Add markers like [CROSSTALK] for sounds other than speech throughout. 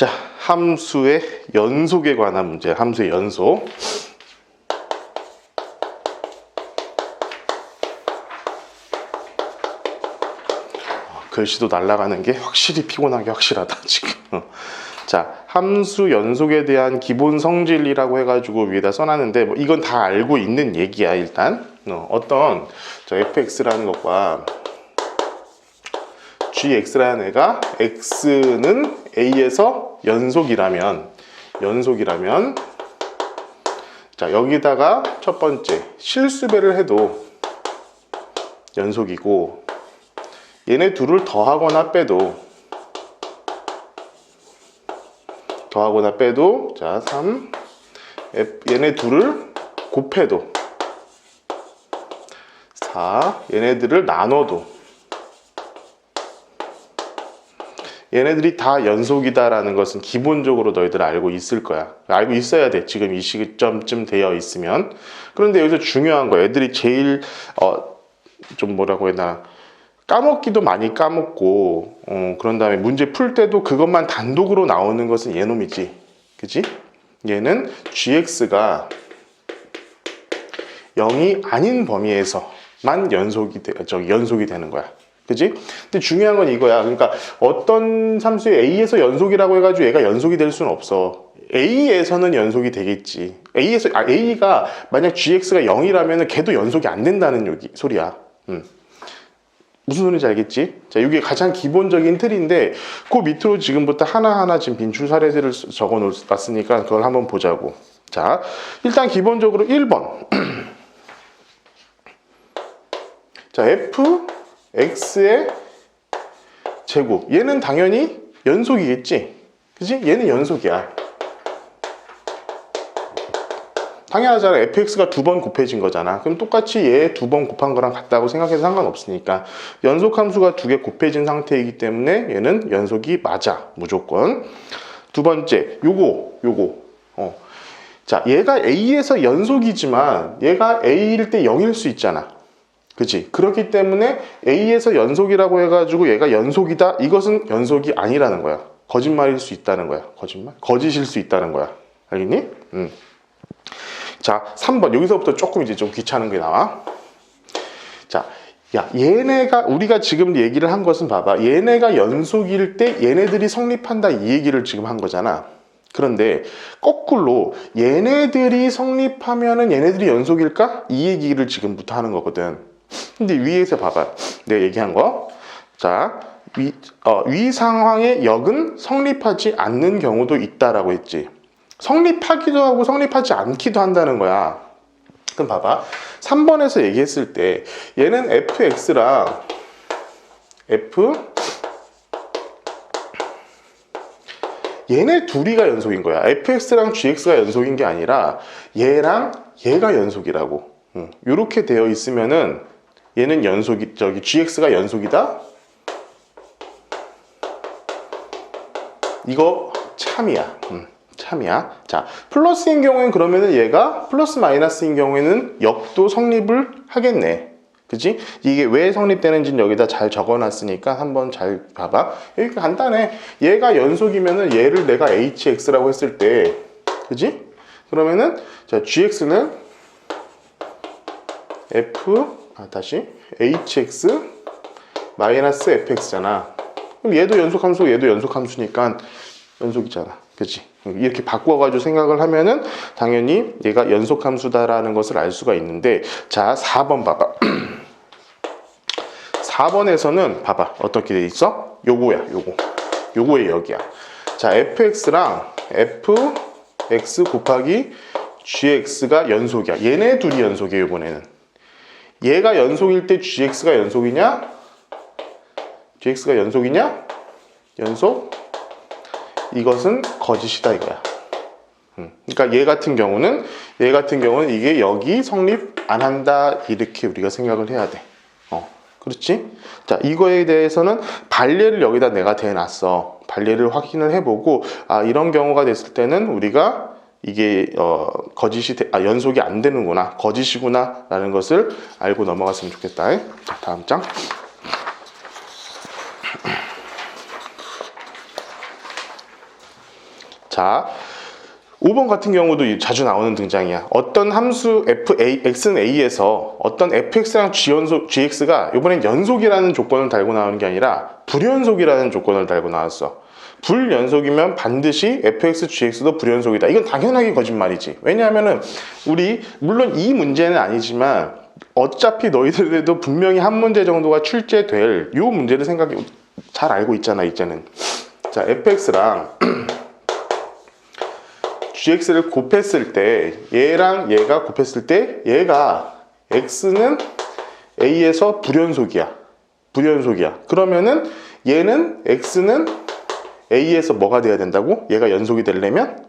자, 함수의 연속에 관한 문제, 함수의 연속. 어, 글씨도 날아가는 게 확실히 피곤하게 확실하다 [LAUGHS] 지금. 어. 자, 함수 연속에 대한 기본 성질이라고 해가지고 위에다 써놨는데 뭐 이건 다 알고 있는 얘기야 일단. 어, 저 fx라는 것과 gx라는 애가 x는 a에서 연속이라면 연속이라면 자 여기다가 첫 번째 실수배를 해도 연속이고 얘네 둘을 더하거나 빼도 더하거나 빼도 자3 얘네 둘을 곱해도 4 얘네들을 나눠도 얘네들이 다 연속이다라는 것은 기본적으로 너희들 알고 있을 거야. 알고 있어야 돼. 지금 이 시점쯤 되어 있으면. 그런데 여기서 중요한 거, 애들이 제일 어, 좀 뭐라고 해야 되나 까먹기도 많이 까먹고 어, 그런 다음에 문제 풀 때도 그것만 단독으로 나오는 것은 얘놈이지. 그지? 얘는 gx가 0이 아닌 범위에서만 연속이 돼, 저기 연속이 되는 거야. 그지? 근데 중요한 건 이거야. 그러니까 어떤 함수의 A에서 연속이라고 해가지고 얘가 연속이 될 수는 없어. A에서는 연속이 되겠지. A에서, 아, A가 만약 GX가 0이라면 걔도 연속이 안 된다는 여기, 소리야. 음. 무슨 소리인지 알겠지? 자, 이게 가장 기본적인 틀인데, 그 밑으로 지금부터 하나하나 지금 빈출 사례들을 적어 놓았으니까 그걸 한번 보자고. 자, 일단 기본적으로 1번. [CLEARS THROAT] 자, F, x의 제곱. 얘는 당연히 연속이겠지? 그지 얘는 연속이야. 당연하잖아. Fx가 두 번 곱해진 거잖아. 그럼 똑같이 얘 두 번 곱한 거랑 같다고 생각해도 상관없으니까 연속 함수가 두 개 곱해진 상태이기 때문에 얘는 연속이 맞아. 무조건. 두 번째 요거 요거. 어. 자 얘가 a에서 연속이지만 얘가 a일 때 0일 수 있잖아 그치? 그렇기 때문에 A에서 연속이라고 해가지고 얘가 연속이다? 이것은 연속이 아니라는 거야. 거짓말일 수 있다는 거야. 거짓말? 거짓일 수 있다는 거야. 알겠니? 음. 자, 3번. 여기서부터 조금 이제 좀 귀찮은 게 나와. 자, 야, 얘네가, 우리가 지금 얘기를 한 것은 봐봐. 얘네가 연속일 때 얘네들이 성립한다. 이 얘기를 지금 한 거잖아. 그런데 거꾸로 얘네들이 성립하면은 얘네들이 연속일까? 이 얘기를 지금부터 하는 거거든. 근데 위에서 봐봐. 내가 얘기한 거. 자, 위, 어, 위 상황의 역은 성립하지 않는 경우도 있다라고 했지. 성립하기도 하고 성립하지 않기도 한다는 거야. 그럼 봐봐. 3번에서 얘기했을 때 얘는 fx랑 f 얘네 둘이가 연속인 거야. fx랑 gx가 연속인 게 아니라 얘랑 얘가 연속이라고. 이렇게 되어 있으면은 얘는 연속이 저기 gx가 연속이다. 이거 참이야. 음, 참이야. 자, 플러스인 경우에는 그러면은 얘가 플러스 마이너스인 경우에는 역도 성립을 하겠네. 그지? 이게 왜 성립되는지는 여기다 잘 적어놨으니까 한번 잘 봐봐. 이렇게 간단해. 얘가 연속이면은 얘를 내가 hx라고 했을 때, 그지? 그러면은 자 gx는 f 아, 다시 hx 마이너스 fx잖아. 그럼 얘도 연속함수, 얘도 연속함수니까 연속이잖아. 그치? 이렇게 바꿔가지고 생각을 하면은 당연히 얘가 연속함수다라는 것을 알 수가 있는데 자 4번 봐봐 [CLEARS THROAT] 4번에서는 봐봐 어떻게 돼 있어? 요거야 요거 요거의 여기야 자 fx랑 fx 곱하기 gx가 연속이야 얘네 둘이 연속이에요 이번에는 얘가 연속일 때 gx가 연속이냐? gx가 연속이냐? 연속? 이것은 거짓이다 이거야. 음, 그러니까 얘 같은 경우는 얘 같은 경우는 이게 여기 성립 안 한다 이렇게 우리가 생각을 해야 돼. 어, 그렇지? 자 이거에 대해서는 발례를 여기다 내가 대놨어. 발례를 확인을 해보고 아 이런 경우가 됐을 때는 우리가 이게 어, 거짓이 되, 아, 연속이 안 되는구나 거짓이구나라는 것을 알고 넘어갔으면 좋겠다. 자, 다음 장. 자, 5번 같은 경우도 자주 나오는 등장이야. 어떤 함수 f a x는 a에서 어떤 fx랑 g연속, gx가 이번엔 연속이라는 조건을 달고 나오는 게 아니라 불연속이라는 조건을 달고 나왔어. 불연속이면 반드시 fx, gx도 불연속이다. 이건 당연하게 거짓말이지. 왜냐하면은 우리 물론 이 문제는 아니지만 어차피 너희들도 분명히 한 문제 정도가 출제될 요 문제를 생각해 잘 알고 있잖아 이제는. 자, fx랑 [CLEARS THROAT] gx를 곱했을 때 얘랑 얘가 곱했을 때 얘가 x는 a에서 불연속이야. 불연속이야. 그러면은 얘는 x는 a에서 뭐가 돼야 된다고? 얘가 연속이 되려면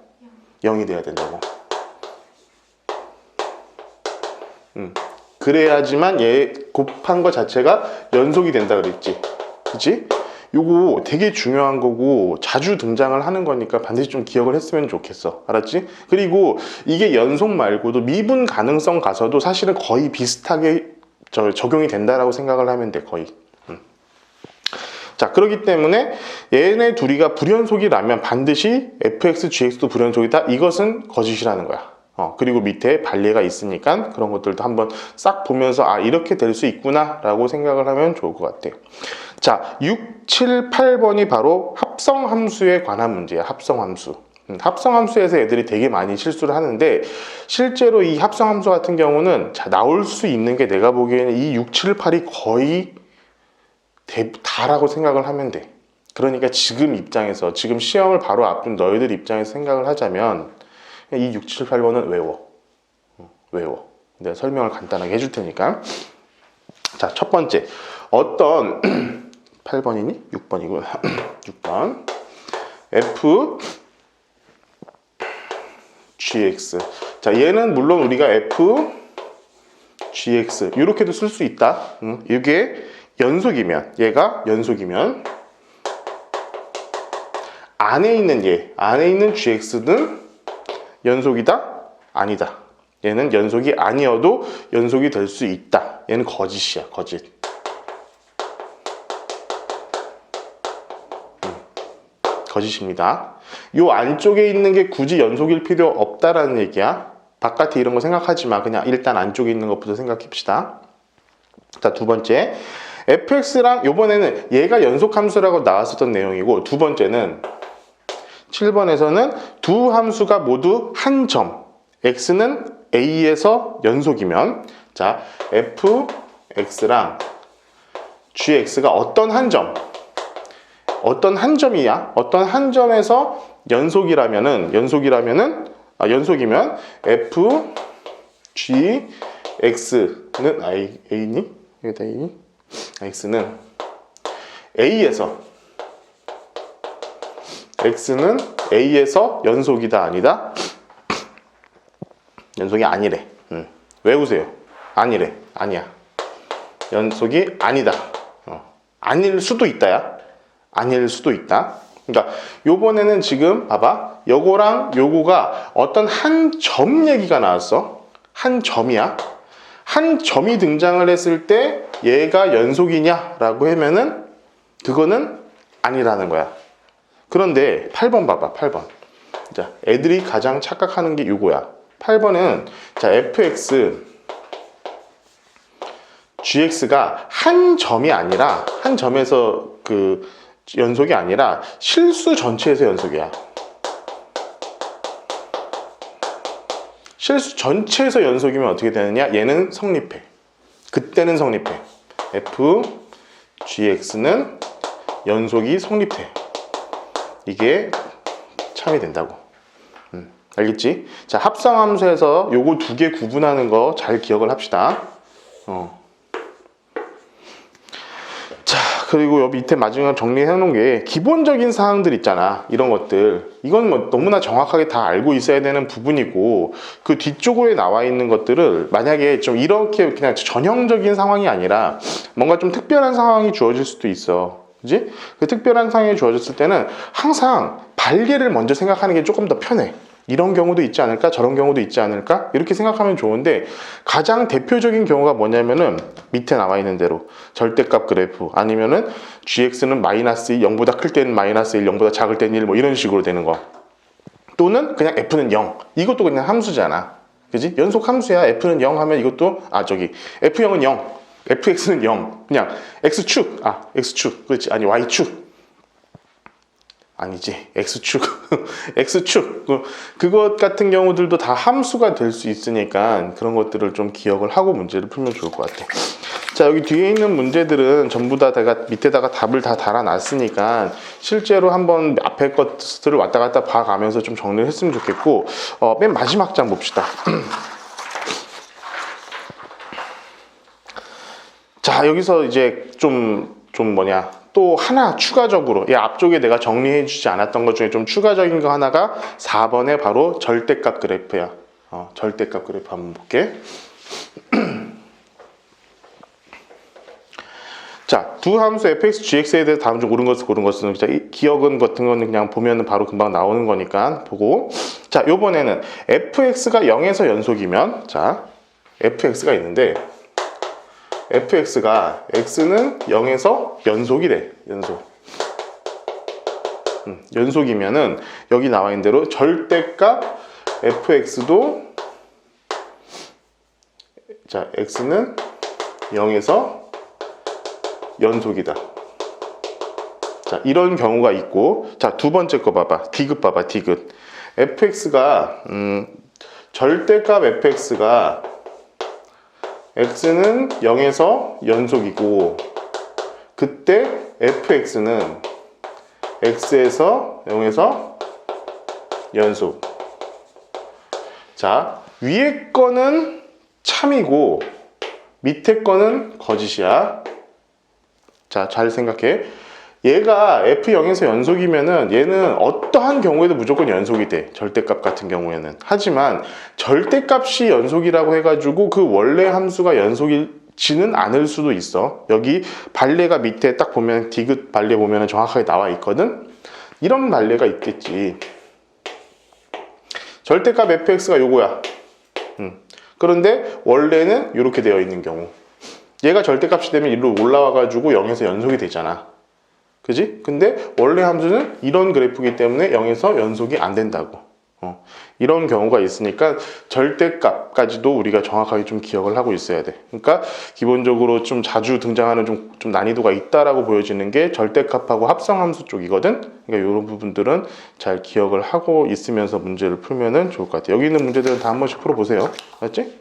0이 돼야 된다고. 음. 그래야지만 얘 곱한 것 자체가 연속이 된다 그랬지. 그치? 요거 되게 중요한 거고 자주 등장을 하는 거니까 반드시 좀 기억을 했으면 좋겠어. 알았지? 그리고 이게 연속 말고도 미분 가능성 가서도 사실은 거의 비슷하게 저 적용이 된다라고 생각을 하면 돼. 거의. 음. 자, 그렇기 때문에 얘네 둘이가 불연속이라면 반드시 fx, gx도 불연속이다. 이것은 거짓이라는 거야. 어, 그리고 밑에 반례가 있으니까 그런 것들도 한번 싹 보면서 아, 이렇게 될 수 있구나 라고 생각을 하면 좋을 것 같아요. 자, 6, 7, 8번이 바로 합성 함수에 관한 문제야. 합성 함수. 음, 합성함수에서 애들이 되게 많이 실수를 하는데 실제로 이 합성함수 같은 경우는 자, 나올 수 있는 게 내가 보기에는 이 6, 7, 8이 거의 대, 다라고 생각을 하면 돼. 그러니까 지금 입장에서 지금 시험을 바로 앞둔 너희들 입장에서 생각을 하자면 이 6, 7, 8번은 외워. 어, 외워. 내가 설명을 간단하게 해줄 테니까. 자, 첫 번째. 어떤 8번이니? 6번이고 6번. F GX. 자, 얘는 물론 우리가 F GX 이렇게도 쓸 수 있다. 응? 이게 연속이면 얘가 연속이면 안에 있는 얘, 안에 있는 GX는 연속이다? 아니다. 얘는 연속이 아니어도 연속이 될 수 있다. 얘는 거짓이야, 거짓. 음, 거짓입니다. 요 안쪽에 있는 게 굳이 연속일 필요 없다라는 얘기야. 바깥에 이런 거 생각하지 마. 그냥 일단 안쪽에 있는 것부터 생각합시다. 자, 두 번째. fx랑 요번에는 얘가 연속함수라고 나왔었던 내용이고 두 번째는 7번에서는 두 함수가 모두 한 점, x는 a에서 연속이면 자, fx랑 gx가 어떤 한 점, 어떤 한 점이야? 어떤 한 점에서 연속이라면은 연속이라면은 아, 연속이면 f g x는 a a니? 이게 a니? x는 a에서 x는 a에서 연속이다 아니다? 연속이 아니래. 음. 외우세요. 아니래. 아니야. 연속이 아니다. 어. 아닐 수도 있다야. 아닐 수도 있다. 그러니까 요번에는 지금 봐봐. 요거랑 요거가 어떤 한 점 얘기가 나왔어. 한 점이야. 한 점이 등장을 했을 때 얘가 연속이냐라고 하면은 그거는 아니라는 거야. 그런데 8번 봐봐, 8번. 자, 애들이 가장 착각하는 게 이거야. 8번은 자, fx gx가 한 점이 아니라 한 점에서 그 연속이 아니라 실수 전체에서 연속이야. 실수 전체에서 연속이면 어떻게 되느냐? 얘는 성립해. 그때는 성립해. f gx는 연속이 성립해. 이게 참이 된다고. 음, 알겠지? 자, 합성함수에서 요거 두 개 구분하는 거 잘 기억을 합시다. 어. 자, 그리고 여기 밑에 마지막 정리해 놓은 게 기본적인 사항들 있잖아. 이런 것들. 이건 뭐 너무나 정확하게 다 알고 있어야 되는 부분이고 그 뒤쪽에 나와 있는 것들을 만약에 좀 이렇게 그냥 전형적인 상황이 아니라 뭔가 좀 특별한 상황이 주어질 수도 있어. 그지? 그 특별한 상황이 주어졌을 때는 항상 발개를 먼저 생각하는 게 조금 더 편해. 이런 경우도 있지 않을까? 저런 경우도 있지 않을까? 이렇게 생각하면 좋은데 가장 대표적인 경우가 뭐냐면은 밑에 나와 있는 대로 절대값 그래프 아니면은 gx는 마이너스 1, 0보다 클 때는 마이너스 1, 0보다 작을 때는 1, 뭐 이런 식으로 되는 거. 또는 그냥 f는 0 이것도 그냥 함수잖아 그지 연속 함수야 f는 0 하면 이것도 아 저기 f0은 0 fx는 0 그냥 x축. 아 x축. 그렇지. 아니 y축. 아니지. x축. [LAUGHS] x축. 그- 그것 같은 경우들도 다 함수가 될 수 있으니까 그런 것들을 좀 기억을 하고 문제를 풀면 좋을 것 같아. 자 여기 뒤에 있는 문제들은 전부 다 내가 밑에다가 답을 다 달아놨으니까 실제로 한번 앞에 것들을 왔다 갔다 봐가면서 좀 정리를 했으면 좋겠고 어, 맨 마지막 장 봅시다 [CLEARS THROAT] 자 여기서 이제 좀좀 뭐냐. 또 하나 추가적으로 이 앞쪽에 내가 정리해 주지 않았던 것 중에 좀 추가적인 거 하나가 4번에 바로 절대값 그래프야. 어, 절대값 그래프 한번 볼게. [CLEARS THROAT] 자, 두 함수 fx, gx에 대해서 다음 중 옳은 것을 고른 것은 자, 이 기억은 같은 거는 그냥 보면은 바로 금방 나오는 거니까 보고. 자, 요번에는 fx가 0에서 연속이면 자, fx가 있는데 fx가 x는 0에서 연속이래. 연속. 음, 연속이면은 여기 나와 있는 대로 절대값 fx도 자, x는 0에서 연속이다. 자, 이런 경우가 있고, 자, 두 번째 거 봐봐. 디귿 봐봐, 디귿. fx가, 음, 절대값 fx가 x는 0에서 연속이고, 그때 fx는 x에서 0에서 연속. 자, 위에 거는 참이고, 밑에 거는 거짓이야. 자, 잘 생각해. 얘가 F0에서 연속이면은 얘는 어 떠한 경우에도 무조건 연속이 돼. 절대값 같은 경우에는. 하지만 절대값이 연속이라고 해가지고 그 원래 함수가 연속이지는 않을 수도 있어. 여기 발레가 밑에 딱 보면 디귿 발레 보면 정확하게 나와 있거든. 이런 발레가 있겠지. 절대값 fx가 요거야. 음. 그런데 원래는 이렇게 되어 있는 경우. 얘가 절대값이 되면 일로 올라와 가지고 0에서 연속이 되잖아. 그지? 근데 원래 함수는 이런 그래프이기 때문에 0에서 연속이 안 된다고. 어, 이런 경우가 있으니까 절대값까지도 우리가 정확하게 좀 기억을 하고 있어야 돼. 그러니까 기본적으로 좀 자주 등장하는 좀, 좀 난이도가 있다라고 보여지는 게 절대값하고 합성함수 쪽이거든. 그러니까 이런 부분들은 잘 기억을 하고 있으면서 문제를 풀면은 좋을 것 같아. 여기 있는 문제들은 다 한 번씩 풀어보세요. 알았지?